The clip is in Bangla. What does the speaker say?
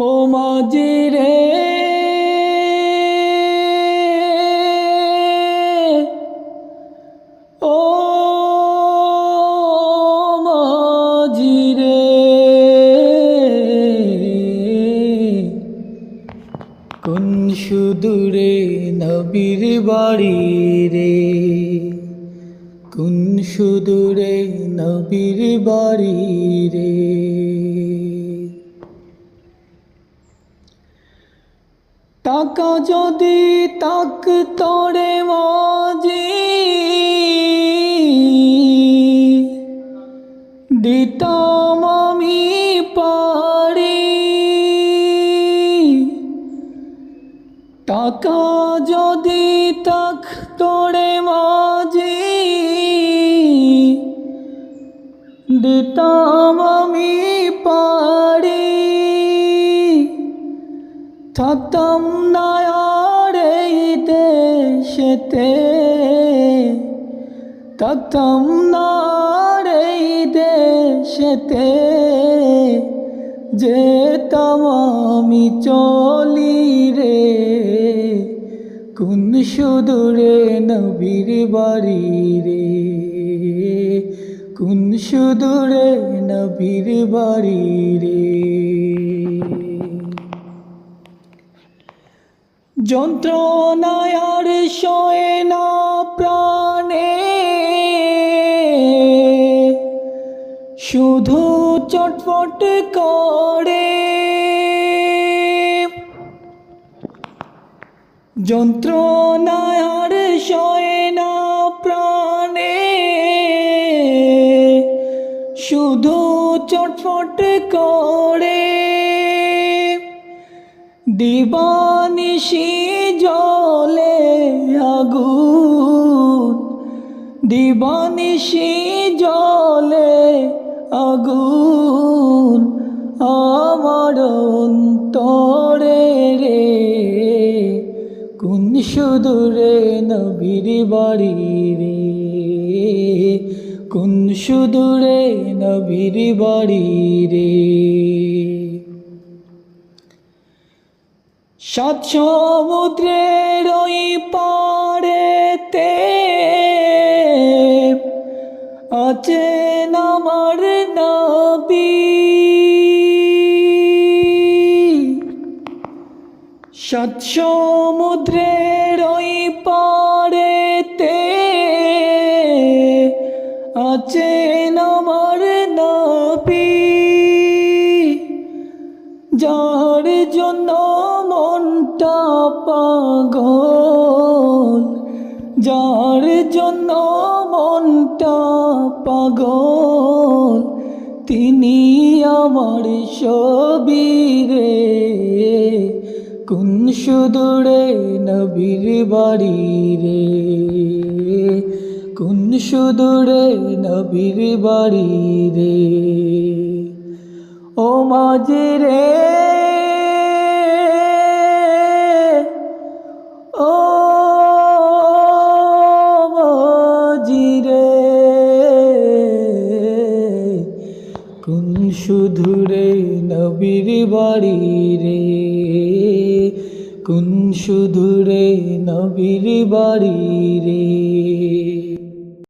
ও মাঝি রে। ও মাঝি রে। কোন সুদূরে নবীর বাড়ি রে? কোন সুদূরে নবীর বাড়ি রে? টাকা যদি তাক তোরে মাঝি, দিতাম আমি পারি। টাকা যদি তাক তোরে মাঝি, দিতাম আমি থাকতাম না আর এই দেশেতে থাকতাম না আর এই দেশেতে যেতাম আমি চলি রে, কোন সুদূরে নবীর বাড়ি রে, কোন সুদূরে নবীর বাড়ি রে। যন্ত্রণায় আর সয়ে না প্রাণে। শুধু চটপট করে। যন্ত্রণায় আর সয়ে না প্রাণে। শুধু চটপট করে। দিবানিশি জলে আগুন, দিবানিশি জলে আগুন, আমার অন্তরে রে। কোন সুদূরে নবীর বাড়ি রে? কোন সুদূরে নবীর বাড়ি রে? সাত সমুদ্রের ওই পাড়েতে আছেন আমার নবী। সাত সমুদ্রের ওই পাড়েতে আছেন আমার নবী। যার জন্য মনটা পাগল, যার জন্য মনটা পাগল, তিনি আমার সবিরে কোন সুদূরে নবীর বাড়ি রে? কোন সুদূরে নবীর বাড়ি রে? ও মাঝি রে কোন সুধুরে নবীর বাড়ি রে। কোন সুধুরে নবীর বাড়ি রে?